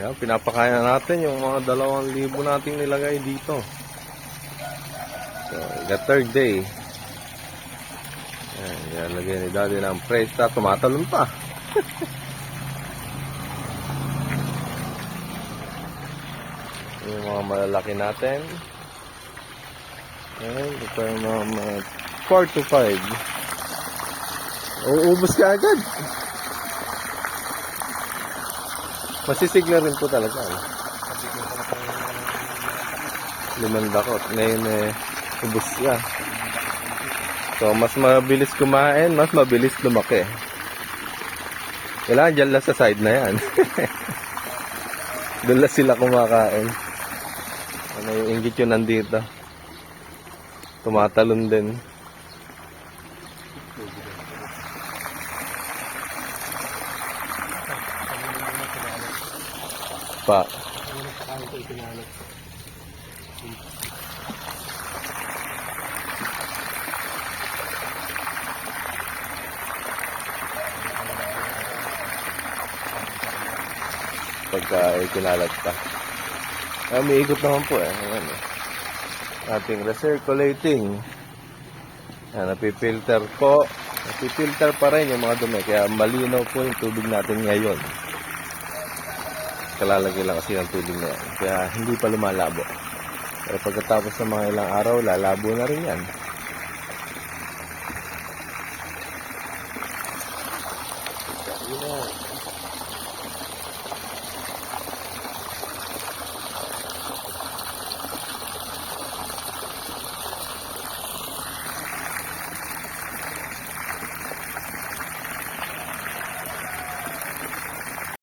Yan, pinapakain na natin yung mga dalawang libo nating nilagay dito. So, the third day. Yan, yan lagay ni daddy ng presta. Tumatalon pa. yung mga malalaki natin. Yan, ito yung mga 4 to 5. Uubos ka agad. Masisigla rin po talaga. Eh. Lumandakot. Ngayon eh, ubos siya. So, mas mabilis kumain, mas mabilis lumaki. Kailangan dyan lang sa side na yan. Doon lang sila kumakain. Ano yung inggit yun nandito. Tumatalon din. Pa. Pagka kinalat pa. Ah, may ikot naman po eh. Ayan eh. Ating recirculating. Ayan, napipilter po. Napipilter pa rin yung mga dumi. Kaya malinaw po yung tubig natin ngayon kalalagay lang kasi ng tubig na yan. Kaya hindi pa lumalabo. Pero pagkatapos ng mga ilang araw, lalabo na rin yan. Yun.